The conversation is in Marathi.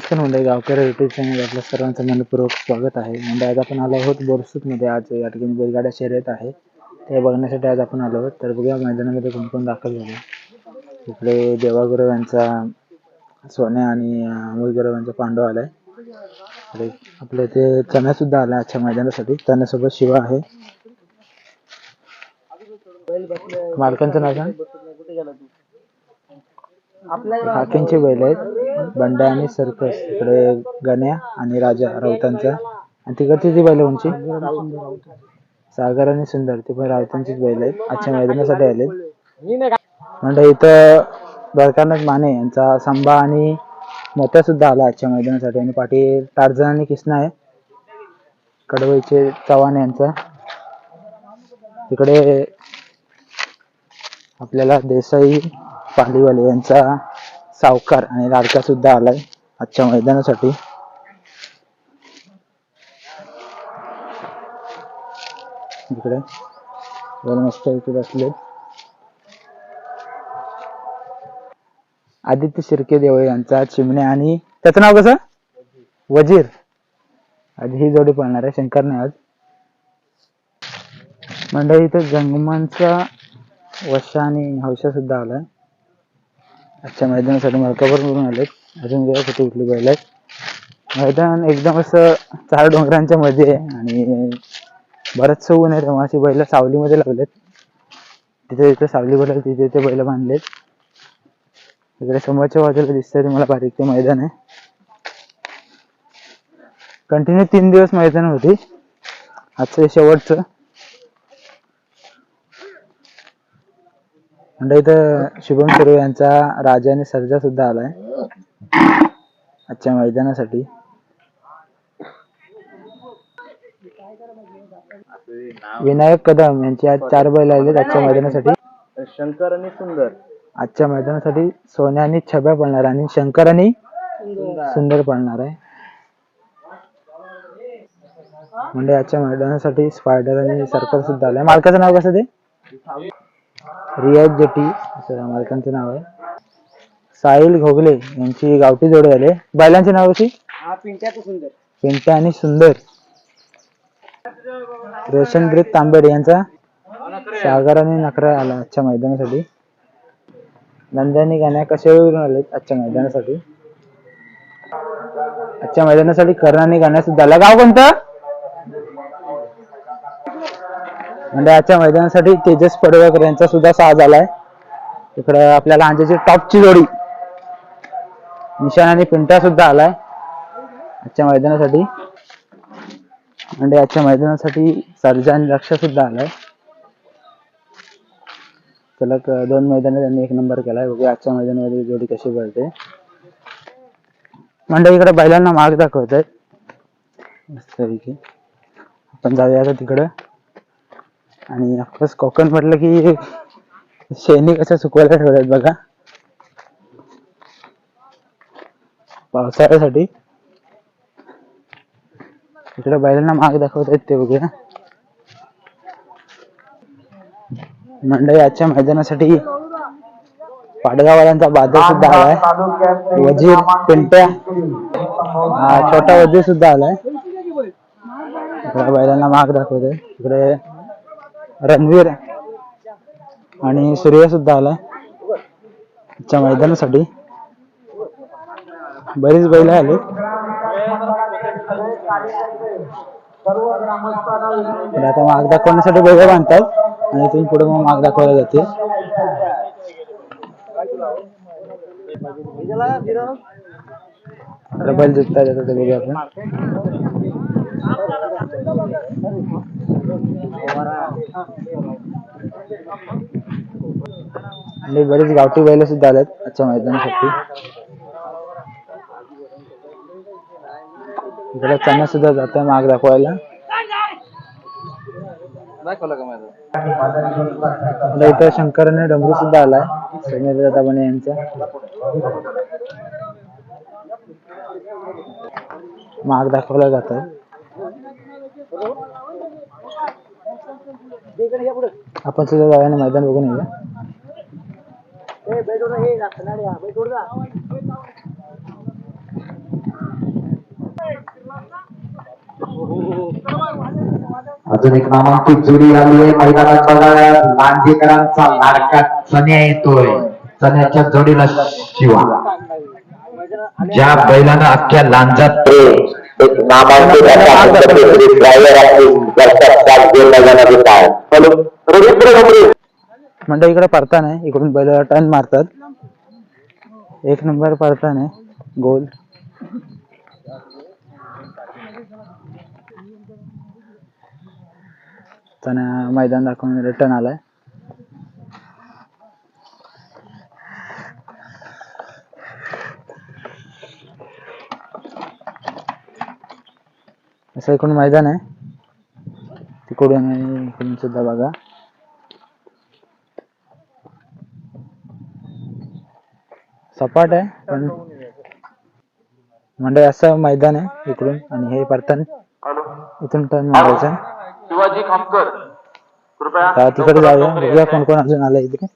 गावकर युट्यूब चॅनल आपल्या सर्वांचं मनपूर्वक स्वागत आहे. म्हणजे आज आपण आलो आहोत बोरसूतमध्ये. आज या ठिकाणी बैलगाड्या शर्यत आहे. ते बघण्यासाठी आज आपण आलो आहोत. तर बघूया मैदानामध्ये कोण कोण दाखल झाले. इकडे देवागुरव यांचा सोन्या आणि अमोल गुरव यांचा पांडव आलाय. आहे आपलं ते चण्यासुद्धा आला आजच्या मैदानासाठी. चण्यासोबत शिवा आहे. मालकांचं नाव सांग. हाकेंचे बैल आहेत. बंड्या आणि सर्कस. इकडे गण्या आणि राजा राऊतांचा. आणि तिकडची ती बैल उंची सागर आणि सुंदर. ते पण राऊतांचीच बैल आहेत. आजच्या मैदानासाठी आले म्हणजे इथं द्वारकानाथ माने यांचा संभा आणि मोत्या सुद्धा आला आजच्या मैदानासाठी. आणि पाठी टार्झन आणि किसना आहे. कडवईचे चव्हाण यांचा. तिकडे आपल्याला देसाई पालीवाले यांचा सावकार आणि लाडका सुद्धा आलाय आजच्या मैदानासाठी. इकडे मस्त इथे बसले. आदित्य शिर्के देवळे यांचा चिमणे आणि त्याचं नाव कसं? वजीर. आज ही जोडी पळणार आहे शंकरने आज. मंडळी इथं जंगमांचा वशा आणि हौशा सुद्धा आलाय. आजच्या मैदानासाठी मलकापूरवरून आलेत. अजून वेळासाठी कुठे उठली बैल आहेत मैदान एकदम असं चार डोंगरांच्या मध्ये आहे आणि बरंचसं ऊन आहे तेव्हा अशी बैल सावलीमध्ये लावलेत. तिथे तिथे सावली बैल तिथे तिथे बैल बांधलेत. इकडे समोरच्या बाजूला दिसतंय तुम्हाला बारीक ते मैदान आहे. कंटिन्यू तीन दिवस मैदान होती. आजचं शेवटचं. म्हणजे इथं शुभम सुर्वे यांचा राजा आणि सर्जा सुद्धा आलाय. आजच्या मैदानासाठी. विनायक कदम यांची आज चार बैल आले आजच्या मैदानासाठी. शंकर आणि सुंदर. आजच्या मैदानासाठी सोन्या आणि छब्या पळणार आणि शंकर आणि सुंदर पळणार आहे. म्हणजे आजच्या मैदानासाठी स्पायडर आणि सर्कल सुद्धा आलाय. मालकाचं नाव कसं ते? रियाज जेटी असं मालकांचं नाव आहे. साहिल घोगले यांची गावठी जोडी आले बैलांची नाव कशी? हा पिंट्या आणि सुंदर. रोशनप्रीत तांबेड यांचा सागर आणि नकरा आला आजच्या मैदानासाठी. नंद्यानी गाण्या कशावरून आले आजच्या मैदानासाठी? आजच्या मैदानासाठी करण आणि गाण्या सुद्धा आला गाव कोणतं? म्हणजे आजच्या मैदानासाठी तेजस पडवेकर यांचा सुद्धा सहा आलाय. इकडं आपल्याला आंध्याची टॉपची जोडी. निशान आणि पिंट्या सुद्धा आलाय. आजच्या मैदानासाठी. म्हणजे आजच्या मैदानासाठी सर्जा आणि लक्ष सुद्धा आलाय. सलग दोन मैदान त्यांनी एक नंबर केलाय. बघूया आजच्या मैदानामध्ये जोडी कशी भरते म्हणजे इकडे बैलांना मार्ग दाखवत आहेत आपण जाऊया आता तिकडं. आणि ऑफकोर्स कोकण म्हटलं की शेणी कसं सुकवायला ठेवल्यात बघा. पावसाळ्यासाठी. इकडे बैलांना माग दाखवत आहेत ते बघूया मंडळी आजच्या मैदानासाठी पाडगावाल्यांचा बाजार सुद्धा आलाय. वजीर पिंट्या हा, छोटा वजीर सुद्धा आलाय. इकडे बैलांना माग दाखवत आहे इकडे रणवीर आणि सूर्य सुद्धा आलाय. आजच्या मैदानासाठी. बरीच बैल आले. आता माग दाखवण्यासाठी बैल बांधतात आणि तुम्ही पुढे मग माग दाखवल्या जाते बैल जुत्ता देतात ते बघूया आपण. आणि बरेच गावठी बैल सुद्धा आलेत आजच्या मैदानासाठी. इकडे त्यांना सुद्धा जात आहे माग दाखवायला. इथं शंकर आणि डमरू सुद्धा आलाय. समीर दादा बने यांचा. माग दाखवला जात आहे आपण सुद्धा जाऊया ना मैदान बघून येऊया. अजून एक नामांकित जोडी आली आहे. मैदानाच्या जाळ्यात लांजेकरांचा लाडका चण्या येतोय. चण्याच्या जोडीला शिवा. ज्या बैलानं अख्ख्या लांजात एक नामांकित असा आपली वर्षात जाणार होता. हॅलो, रवींद्र. म्हणजे इकडे परतान आहे. इकडून बैल टर्न मारतात. एक नंबर परतान आहे. गोल. त्याने मैदान दाखवून रिटर्न आलाय. असं इकडून मैदान आहे. तिकडून इकडून सुद्धा बघा. सपाट आहे पण म्हणजे असं मैदान आहे इकडून आणि हे परतन. इथून टर्न मारायचं. तिकडे जाऊया. बघूया कोण कोण अजून आलं इथे